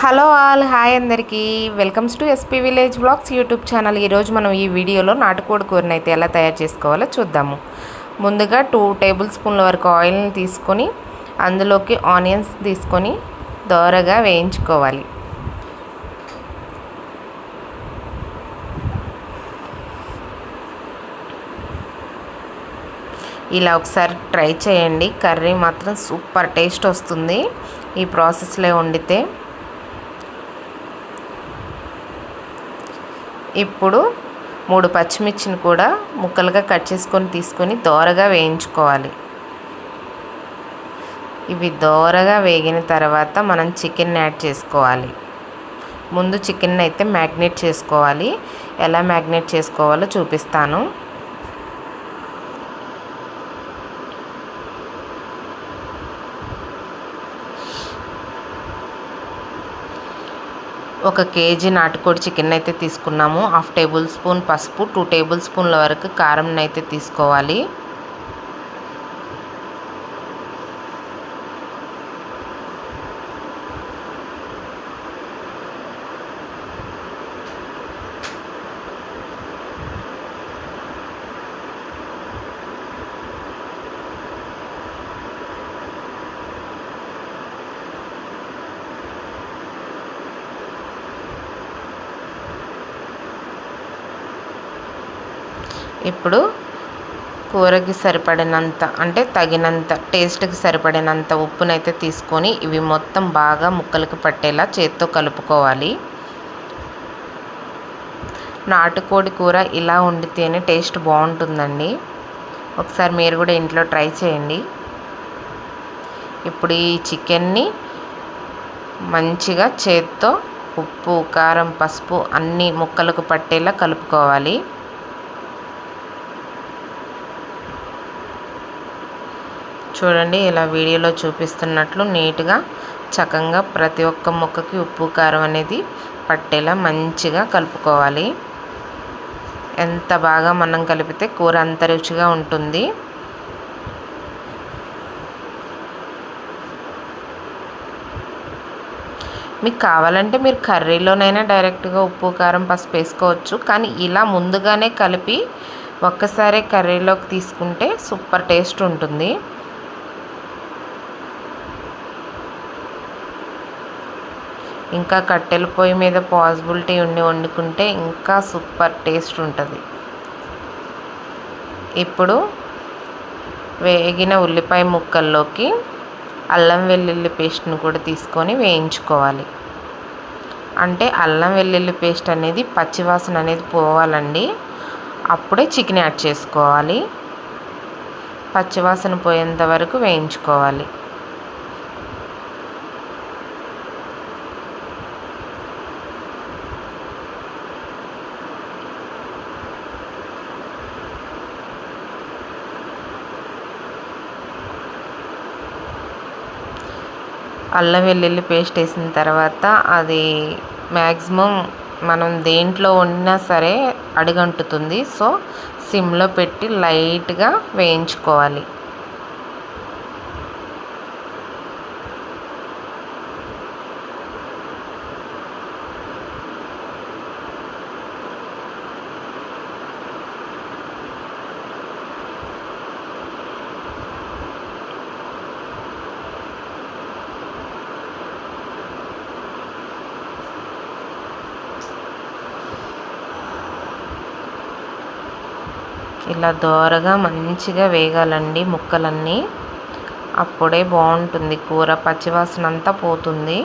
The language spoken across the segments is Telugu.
హలో ఆల్ హాయ్ అందరికీ. Welcomes to SP village blogs YouTube channel ఈరోజు మనం ఈ వీడియోలో నాటుకోడి కూరని అయితే ఎలా తయారు చేసుకోవాలో చూద్దాము. ముందుగా టూ టేబుల్ స్పూన్ల వరకు ఆయిల్ని తీసుకొని అందులోకి ఆనియన్స్ తీసుకొని దోరగా వేయించుకోవాలి. ఇలా ఒకసారి ట్రై చేయండి. కర్రీ మాత్రం సూపర్ టేస్ట్ వస్తుంది. ఈ ప్రాసెస్లో వండితే ఇప్పుడు మూడు పచ్చిమిర్చిని కూడా ముక్కలుగా కట్ చేసుకొని తీసుకొని దోరగా వేయించుకోవాలి. ఇవి దోరగా వేగిన తర్వాత మనం చికెన్ యాడ్ చేసుకోవాలి. ముందు చికెన్ అయితే మ్యాగ్నేట్ చేసుకోవాలి. ఎలా మ్యాగ్నేట్ చేసుకోవాలో చూపిస్తాను. ఒక కేజీ నాటుకోడి చికెన్ అయితే తీసుకున్నాము. హాఫ్ టేబుల్ స్పూన్ పసుపు టూ టేబుల్ స్పూన్ల వరకు కారం అయితే తీసుకోవాలి. ఇప్పుడు కూరకి సరిపడినంత అంటే తగినంత టేస్ట్కి సరిపడినంత ఉప్పునైతే తీసుకొని ఇవి మొత్తం బాగా ముక్కలకి పట్టేలా చేత్తో కలుపుకోవాలి. నాటుకోడి కూర ఇలా వండితేనే టేస్ట్ బాగుంటుందండి. ఒకసారి మీరు కూడా ఇంట్లో ట్రై చేయండి. ఇప్పుడు ఈ చికెన్ని మంచిగా చేత్తో ఉప్పు కారం పసుపు అన్నీ ముక్కలకు పట్టేలా కలుపుకోవాలి. చూడండి ఇలా వీడియోలో చూపిస్తున్నట్లు నీట్గా చక్కగా ప్రతి ఒక్క ముక్కకి ఉప్పు కారం అనేది పట్టేలా మంచిగా కలుపుకోవాలి. ఎంత బాగా మనం కలిపితే కూర అంత రుచిగా ఉంటుంది. మీకు కావాలంటే మీరు కర్రీలోనైనా డైరెక్ట్గా ఉప్పు కారం పసుపు వేసుకోవచ్చు. కానీ ఇలా ముందుగానే కలిపి ఒక్కసారే కర్రీలోకి తీసుకుంటే సూపర్ టేస్ట్ ఉంటుంది. ఇంకా కట్టెల పొయ్యి మీద పాసిబిలిటీ ఉండి వండుకుంటే ఇంకా సూపర్ టేస్ట్ ఉంటుంది. ఇప్పుడు వేగిన ఉల్లిపాయ ముక్కల్లోకి అల్లం వెల్లుల్లి పేస్ట్ని కూడా తీసుకొని వేయించుకోవాలి. అంటే అల్లం వెల్లుల్లి పేస్ట్ అనేది పచ్చివాసన అనేది పోవాలండి. అప్పుడే చికెన్ యాడ్ చేసుకోవాలి. పచ్చివాసన పోయేంత వరకు వేయించుకోవాలి. అల్లం వెల్లుల్లి పేస్ట్ వేసిన తర్వాత అది మ్యాక్సిమం మనం దేంట్లో వండినా సరే అడుగంటుతుంది. సో సిమ్లో పెట్టి లైట్గా వేయించుకోవాలి. ఇలా దోరగా మంచిగా వేగాలండి ముక్కలన్నీ. అప్పుడే బాగుంటుంది కూర పచ్చివాసన అంతా పోతుంది.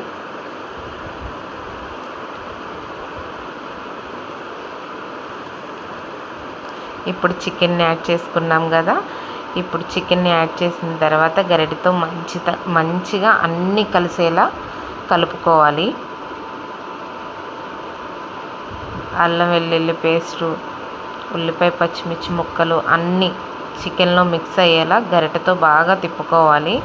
ఇప్పుడు చికెన్ని యాడ్ చేసుకున్నాం కదా. ఇప్పుడు చికెన్ని యాడ్ చేసిన తర్వాత గరిటతో మంచి మంచిగా అన్నీ కలిసేలా కలుపుకోవాలి. అల్లం వెల్లుల్లి పేస్టు ఉల్లిపాయ పచ్చిమిర్చి ముక్కలు అన్నీ చికెన్లో మిక్స్ అయ్యేలా గరిటెతో బాగా తిప్పుకోవాలి.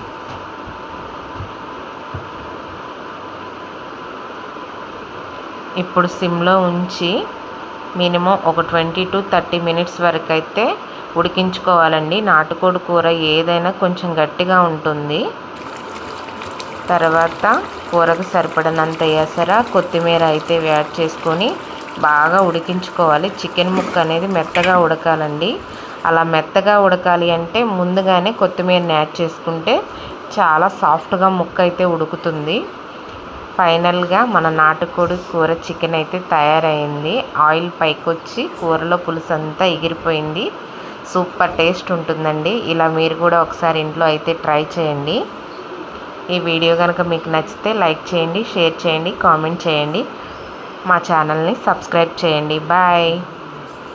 ఇప్పుడు సిమ్లో ఉంచి మినిమం ఒక ట్వంటీ టు థర్టీ మినిట్స్ వరకు అయితే ఉడికించుకోవాలండి. నాటుకోడి కూర ఏదైనా కొంచెం గట్టిగా ఉంటుంది. తర్వాత కూరకు సరిపడినంత ఎసర కొత్తిమీర అయితే యాడ్ చేసుకొని బాగా ఉడికించుకోవాలి. చికెన్ ముక్క అనేది మెత్తగా ఉడకాలండి. అలా మెత్తగా ఉడకాలి అంటే ముందుగానే కొత్తిమీరని యాడ్ చేసుకుంటే చాలా సాఫ్ట్గా ముక్క అయితే ఉడుకుతుంది. ఫైనల్గా మన నాటుకోడి కూర చికెన్ అయితే తయారైంది. ఆయిల్ పైకి వచ్చి కూరలో పులుసు అంతా ఎగిరిపోయింది. సూపర్ టేస్ట్ ఉంటుందండి. ఇలా మీరు కూడా ఒకసారి ఇంట్లో అయితే ట్రై చేయండి. ఈ వీడియో కనుక మీకు నచ్చితే లైక్ చేయండి షేర్ చేయండి కామెంట్ చేయండి. మా ఛానల్ని సబ్స్క్రైబ్ చేయండి. బాయ్.